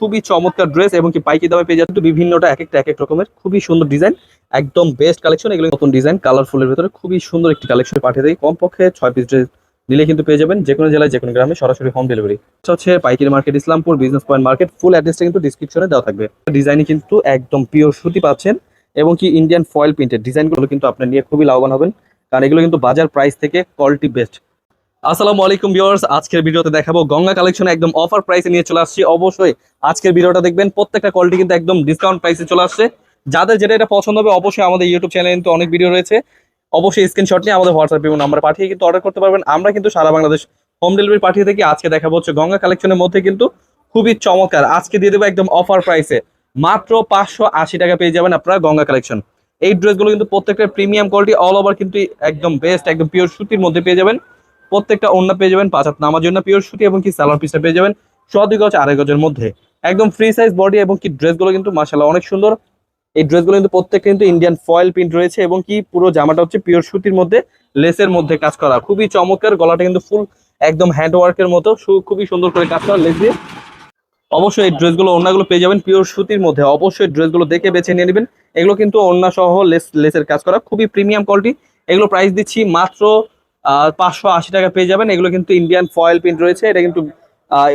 খুবই চমৎকার ড্রেস এবং কি পাইকি দামে পেয়ে যাচ্ছে বিভিন্নটা এক একটা, এক এক রকমের। খুবই সুন্দর ডিজাইন একদম বেস্ট কালেকশন এগুলো নতুন ডিজাইন কালারফুলের ভিতরে খুবই সুন্দর একটি কালেকশন পাঠিয়ে দেয়। কমপক্ষে ছয় পিস ড্রেস নিলে কিন্তু পেয়ে যাবেন, যে কোনো জেলায়, যে কোনো গ্রামে, সরাসরি হোম ডেলিভারি হচ্ছে পাইকারি market Islampur business point market full অ্যাড্রেসটা কিন্তু ডিসক্রিপশনে দেওয়া থাকবে। ডিজাইনই কিন্তু একদম পিওর সুতি পাচ্ছেন এবং কি ইন্ডিয়ান ফয়েল প্রিন্টেড ডিজাইনগুলো কিন্তু আপনি নিয়ে খুবই লাভবান হবেন। কারণ এগুলো কিন্তু বাজার প্রাইস থেকে কোয়ালিটি বেস্ট আসসালামু আলাইকুম ভিউয়ার্স, আজকের ভিডিওতে দেখাবো গঙ্গা কালেকশনে একদম অফার প্রাইসে নিয়ে চলে আসছি। অবশ্যই আজকের ভিডিওটা দেখবেন, প্রত্যেকটা কোয়ালিটি কিন্তু একদম ডিসকাউন্ট প্রাইসে চলে আসছে। যাদের যেটা এটা পছন্দ হবে, অবশ্যই আমাদের ইউটিউব চ্যানেলে কিন্তু অনেক ভিডিও রয়েছে। অবশ্যই স্ক্রিনশট নিয়ে আমাদের হোয়াটসঅ্যাপ এবং নাম্বার পাঠিয়ে কিন্তু অর্ডার করতে পারবেন। আমরা কিন্তু সারা বাংলাদেশ হোম ডেলিভারি পাঠিয়ে থাকি। আজকে দেখাবো হচ্ছে গঙ্গা কালেকশনের মধ্যে কিন্তু খুবই চমৎকার। আজকে দিয়ে দেবো একদম অফার প্রাইসে মাত্র পাঁচশো আশি টাকা পেয়ে যাবেন আপনারা গঙ্গা কালেকশন। এই ড্রেসগুলো কিন্তু প্রত্যেকটা প্রিমিয়াম কোয়ালিটি অল ওভার কিন্তু একদম বেস্ট একদম পিওর সুতির মধ্যে পেয়ে যাবেন। প্রত্যেকটা অন্য পেয়ে যাবেন, পাঁচ হাত নামার জন্য পিওর সুতি এবং কি সালোয়ার পিসটা পেয়ে যাবেন ছ দুই গজ, আড়াই গজের মধ্যে। একদম ফ্রি সাইজ বডি এবং কি ড্রেসগুলো কিন্তু মাসাল্লাহ অনেক সুন্দর। এই ড্রেসগুলো কিন্তু প্রত্যেকটা কিন্তু ইন্ডিয়ান ফয়েল প্রিন্ট রয়েছে এবং কি পুরো জামাটা হচ্ছে পিওর সুতির মধ্যে লেসের মধ্যে কাজ করা। খুবই চমৎকার, গলাটা কিন্তু ফুল একদম হ্যান্ড ওয়ার্কের মতো খুবই সুন্দর করে কাজ করা লেস দিয়ে অবশ্যই এই ড্রেসগুলো অন্যগুলো পেয়ে যাবেন পিওর সুতির মধ্যে। অবশ্যই ড্রেসগুলো দেখে বেছে নিয়ে নেবেন। এগুলো কিন্তু অন্য সহ লেস লেসের কাজ করা। খুবই প্রিমিয়াম কোয়ালিটি এগুলো প্রাইস দিচ্ছি মাত্র পাঁচশো আশি টাকা পেয়ে যাবেন। এগুলো কিন্তু ইন্ডিয়ান ফয়েল প্রিন্ট রয়েছে। এটা কিন্তু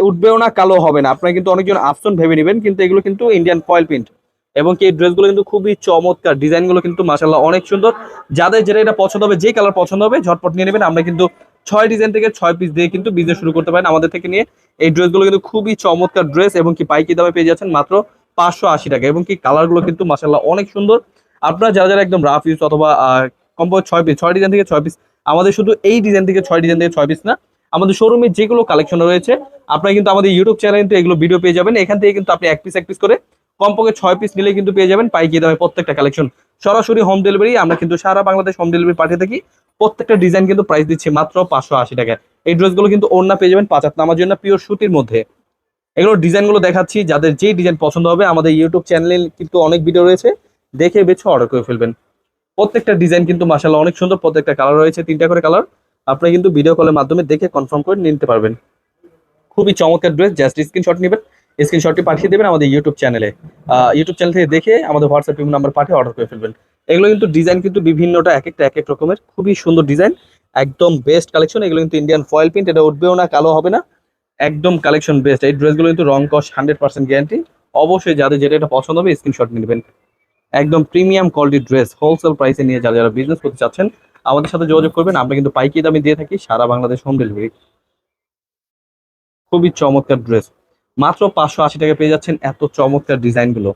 উঠবেও না, কালো হবে না। আপনারা কিন্তু অনেকজন আফসন ভেবে নেবেন, কিন্তু এগুলো কিন্তু ইন্ডিয়ান ফয়েল প্রিন্ট এবং কি, এই ড্রেসগুলো কিন্তু খুবই চমৎকার। ডিজাইনগুলো কিন্তু মাসাল্লাহ অনেক সুন্দর। যাদের যেটা এটা পছন্দ হবে, যে কালার পছন্দ হবে, ঝটপট নিয়ে নেবেন। আমরা কিন্তু ছয় ডিজাইন থেকে ছয় পিস দিয়ে কিন্তু বিজনেস শুরু করতে পারেন আমাদের থেকে নিয়ে। এই ড্রেসগুলো কিন্তু খুবই চমৎকার ড্রেস এবং কি পাইকি দামে পেয়ে যাচ্ছেন মাত্র পাঁচশো আশি টাকা। এবং কি কালারগুলো কিন্তু মাসাল্লাহ অনেক সুন্দর। আপনারা যারা যারা একদম রাফ ইউজ অথবা কমপক্ষে ছয় পিস ছয় ডিজাইন থেকে ছয় পিস আমাদের শুধু এই ডিজাইন থেকে ছয় ডিজাইন থেকে ছয় পিস না, আমাদের শোরুমে যেগুলো কালেকশন রয়েছে, আপনারা কিন্তু আমাদের ইউটিউব চ্যানেলে কিন্তু এগুলো ভিডিও পেয়ে যাবেন। এখান থেকে কিন্তু আপনি এক পিস এক পিস করে কমপক্ষে ছয় পিস নিলে কিন্তু পেয়ে যাবেন পাইকি দামে প্রত্যেকটা কালেকশন সরাসরি হোম ডেলিভারি আমরা কিন্তু সারা বাংলাদেশ হোম ডেলিভারি পাঠিয়ে থাকি। প্রত্যেকটা ডিজাইন কিন্তু প্রাইস দিচ্ছি মাত্র পাঁচশো আশি টাকা এই ড্রেসগুলো কিন্তু ওড়না পেয়ে যাবেন পাঁচ হাত নামার জন্য পিওর সুতির মধ্যে। এগুলো ডিজাইনগুলো দেখাচ্ছি, যাদের যেই ডিজাইন পছন্দ হবে, আমাদের ইউটিউব চ্যানেলে কিন্তু অনেক ভিডিও রয়েছে। দেখে বেছে অর্ডার করে ফেলবেন। প্রত্যেকটা ডিজাইন কিন্তু মাসাল্লাহ অনেক সুন্দর প্রত্যেকটা কালার রয়েছে, তিনটা করে কালার আপনি কিন্তু ভিডিও কলের মাধ্যমে দেখে কনফার্ম করে নিতে পারবেন। খুবই চমৎকার ড্রেস জাস্ট স্ক্রিনশট নেবেন স্ক্রিনশটটি পাঠিয়ে দেবেন আমাদের ইউটিউব চ্যানেলে ইউটিউব চ্যানেল থেকে দেখে আমাদের হোয়াটসঅ্যাপ নাম্বার পাঠিয়ে অর্ডার করে ফেলবেন। এগুলো কিন্তু ডিজাইন কিন্তু বিভিন্নটা এক একটা, এক এক রকমের। খুবই সুন্দর ডিজাইন একদম বেস্ট কালেকশন এগুলো কিন্তু ইন্ডিয়ান ফয়েল প্রিন্ট এটা উঠবেও না, কালো হবে না। একদম কালেকশন বেস্ট এই ড্রেসগুলো কিন্তু রং কস হান্ড্রেড পার্সেন্ট গ্যারান্টি অবশ্যই যাদের যেটা এটা পছন্দ হবে স্ক্রিনশট নেবেন। একদম প্রিমিয়াম কোয়ালিটির ড্রেস হোলসেল প্রাইসে নিয়ে যারা যারা বিজনেস করতে চাচ্ছেন, আমাদের সাথে যোগাযোগ করবেন। আমরা কিন্তু পাইকি দামে দিয়ে থাকি সারা বাংলাদেশ হোম ডেলিভারি খুবই চমৎকার ড্রেস মাত্র পাঁচশো আশি টাকা পেয়ে যাচ্ছেন এত চমৎকার ডিজাইনগুলো।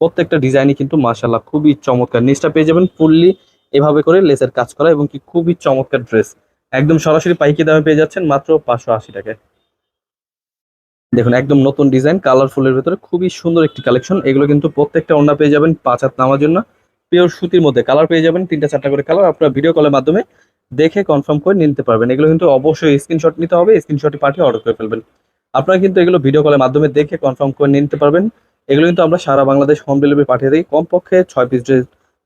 প্রত্যেকটা ডিজাইনই কিন্তু মাশাল্লাহ খুবই চমৎকার। নিচটা পেয়ে যাবেন ফুললি এভাবে করে লেসের কাজ করা এবং কি খুবই চমৎকার ড্রেস একদম সরাসরি পাইকি দামে পেয়ে যাচ্ছেন মাত্র পাঁচশো আশি টাকায়। দেখুন, একদম নতুন ডিজাইন, কালারফুলের ভিতরে খুবই সুন্দর একটি কালেকশন। এগুলো কিন্তু প্রত্যেকটা ওড়না পেয়ে যাবেন পাঁচ হাত নামার জন্য। পিওর সুতির মধ্যে কালার পেয়ে যাবেন, তিনটা চারটা করে কালার। আপনারা ভিডিও কলের মাধ্যমে দেখে কনফার্ম করে নিতে পারবেন। এগুলো কিন্তু অবশ্যই স্ক্রিনশট নিতে হবে স্ক্রিনশটটি পাঠিয়ে অর্ডার করে ফেলবেন। আপনারা কিন্তু এগুলো ভিডিও কলের মাধ্যমে দেখে কনফার্ম করে নিতে পারবেন। এগুলো কিন্তু আমরা সারা বাংলাদেশ হোম ডেলিভারি পাঠিয়ে দিই। কমপক্ষে ছয় পিস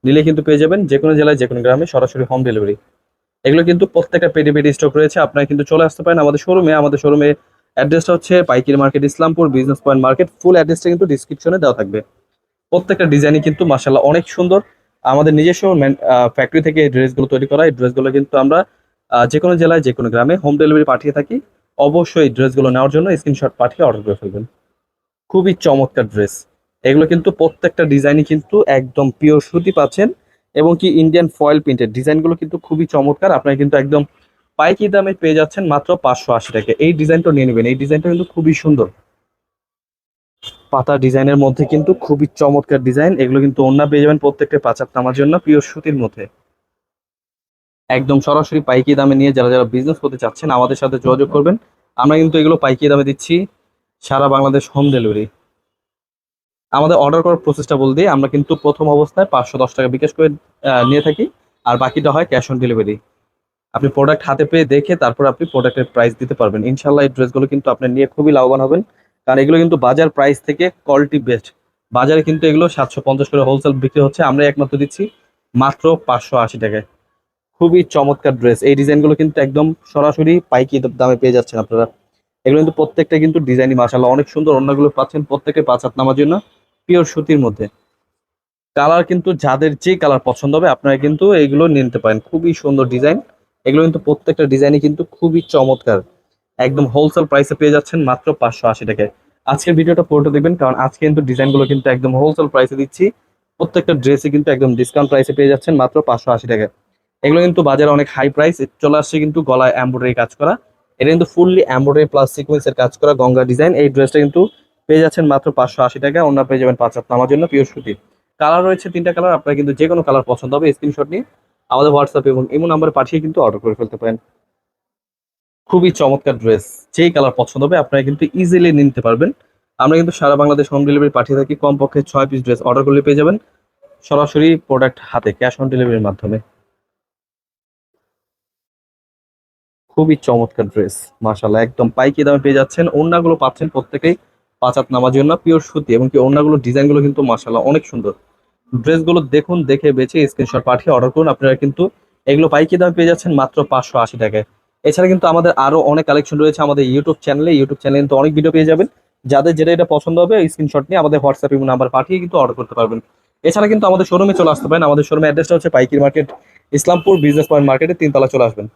নিলে কিন্তু পেয়ে যাবেন যে কোনো জেলায়, যে কোনো গ্রামে সরাসরি হোম ডেলিভারি এগুলো কিন্তু প্রত্যেকটা পেডি পেডি স্টক রয়েছে। আপনারা কিন্তু চলে আসতে পারেন আমাদের শোরুমে আমাদের শোরুমে অ্যাড্রেসটা হচ্ছে পাইকির market, Islampur business point market full অ্যাড্রেসটা কিন্তু ডিসক্রিপশনে দেওয়া থাকবে। প্রত্যেকটা ডিজাইনই কিন্তু মাসাল্লাহ অনেক সুন্দর। আমাদের নিজস্ব ফ্যাক্টরি থেকে এই ড্রেসগুলো তৈরি করা এই ড্রেসগুলো কিন্তু আমরা যে কোনো জেলায়, যে কোনো গ্রামে হোম ডেলিভারি পাঠিয়ে থাকি। অবশ্যই ড্রেসগুলো নেওয়ার জন্য স্ক্রিনশট পাঠিয়ে অর্ডার করে ফেলবেন। খুবই চমৎকার ড্রেস এগুলো কিন্তু প্রত্যেকটা ডিজাইনই কিন্তু একদম পিওর সুতি পাচ্ছেন। এবং কি ইন্ডিয়ান ফয়েল প্রিন্টেড ডিজাইনগুলো কিন্তু খুবই চমৎকার। আপনারা কিন্তু একদম পাইকি দামে পেয়ে যাচ্ছেন মাত্র পাঁচশো আশি টাকা। এই ডিজাইনটা নিয়ে নেবেন। এই ডিজাইনটা কিন্তু খুবই সুন্দর। পাতা ডিজাইনের মধ্যে কিন্তু খুবই চমৎকার ডিজাইন। এগুলো কিন্তু অন্য পেয়ে যাবেন প্রত্যেকটা পাচার নামার জন্য পিওর সুতির মধ্যে। একদম সরাসরি পাইকি দামে নিয়ে যারা যারা বিজনেস করতে চাচ্ছেন, আমাদের সাথে যোগাযোগ করবেন। আমরা কিন্তু এগুলো পাইকি দামে দিচ্ছি সারা বাংলাদেশ হোম ডেলিভারি আমাদের অর্ডার করার প্রসেসটা বল দিয়ে আমরা কিন্তু প্রথম অবস্থায় পাঁচশো দশ টাকা বিকাশ করে নিয়ে থাকি, আর বাকিটা হয় ক্যাশ অন ডেলিভারি আপনি প্রোডাক্ট হাতে পেয়ে দেখে তারপর আপনি প্রোডাক্টের প্রাইস দিতে পারবেন। ইনশাল্লাহ এই ড্রেসগুলো কিন্তু আপনি নিয়ে খুবই লাভবান হবেন। কারণ এগুলো কিন্তু বাজার প্রাইস থেকে কোয়ালিটি বেস্ট বাজারে কিন্তু এগুলো সাতশো পঞ্চাশ করে হোলসেল বিক্রি হচ্ছে। আমরা একমাত্র দিচ্ছি মাত্র পাঁচশো আশি টাকায়। খুবই চমৎকার ড্রেস এই ডিজাইনগুলো কিন্তু একদম সরাসরি পাইকি দামে পেয়ে যাচ্ছেন আপনারা। এগুলো কিন্তু প্রত্যেকটা কিন্তু ডিজাইনই মাসাল্লাহ অনেক সুন্দর অন্যগুলো পাচ্ছেন প্রত্যেকে পাঁচ হাত নামার জন্য পিওর সুতির মধ্যে। কালার কিন্তু যাদের যে কালার পছন্দ হবে, আপনারা কিন্তু এইগুলো নিতে পারেন। খুবই সুন্দর ডিজাইন এগুলো কিন্তু প্রত্যেকটা ডিজাইনই কিন্তু খুবই চমৎকার। একদম হোলসেল প্রাইসে পেয়ে যাচ্ছেন মাত্র পাঁচশো আশি টাকায়। আজকের ভিডিওটা পুরোটা দেখবেন, কারণ আজকে কিন্তু ডিজাইনগুলো কিন্তু একদম হোলসেল প্রাইসে দিচ্ছি। প্রত্যেকটা ড্রেসে কিন্তু একদম ডিসকাউন্ট প্রাইসে পেয়ে যাচ্ছেন মাত্র পাঁচশো আশি টাকায়। এগুলো কিন্তু বাজারে অনেক হাই প্রাইস চলে আসছে কিন্তু গলায় এমব্রয়ডারি কাজ করা। এটা কিন্তু ফুললি এমব্রয়ডারি প্লাস সিকোয়েন্সের কাজ করা গঙ্গা ডিজাইন এই ড্রেসটা কিন্তু পেয়ে যাচ্ছেন মাত্র পাঁচশো আশি টাকা অন্য পেয়ে যাবেন পাঁচ হাত জন্য পিওর সুতি কালার রয়েছে তিনটা কালার আপনার কিন্তু যে কোনো কালার পছন্দ হবে স্ক্রিনশট নিয়ে আমাদের হোয়াটসঅ্যাপ এবং ইমো নাম্বারে পাঠিয়ে কিন্তু অর্ডার করে ফেলতে পারেন। খুবই চমৎকার ড্রেস যেই কালার পছন্দ হবে আপনারা কিন্তু ইজিলি নিতে পারবেন। আমরা কিন্তু সারা বাংলাদেশ হোম ডেলিভারি পাঠিয়ে থাকি, কমপক্ষে ছয় পিস ড্রেস অর্ডার করলে পেয়ে যাবেন। সরাসরি প্রোডাক্ট হাতে ক্যাশ অন ডেলিভারির মাধ্যমে। খুবই চমৎকার ড্রেস মাশাল্লাহ একদম পাইকি দামে পেয়ে যাচ্ছেন। ওড়নাগুলো পাচ্ছেন প্রত্যেকেই পাঁচ হাত নামার জন্য পিওর সুতি এবং কি ওড়নাগুলো ডিজাইনগুলো কিন্তু মাশাল্লাহ অনেক সুন্দর। ড্রেসগুলো দেখুন, দেখে বেছে স্ক্রিনশট পাঠিয়ে অর্ডার করুন। আপনারা কিন্তু এগুলো পাইকি দামে পেয়ে যাচ্ছেন মাত্র পাঁচশো আশি টাকায়। এছাড়া কিন্তু আমাদের আরও অনেক কালেকশন রয়েছে আমাদের ইউটিউব চ্যানেলে ইউটিউব চ্যানেলে কিন্তু অনেক ভিডিও পেয়ে যাবেন। যাদের যেটা এটা পছন্দ হবে স্ক্রিনশট নিয়ে আমাদের হোয়াটসঅ্যাপ নাম্বার পাঠিয়ে কিন্তু অর্ডার করতে পারবেন। এছাড়া কিন্তু আমাদের শোরুমে চলে আসতে পারেন। আমাদের শোরুমে অ্যাড্রেসটা হচ্ছে পাইকির মার্কেট ইসলামপুর বিজনেস পয়েন্ট মার্কেটে তিনতলা চলে আসবেন।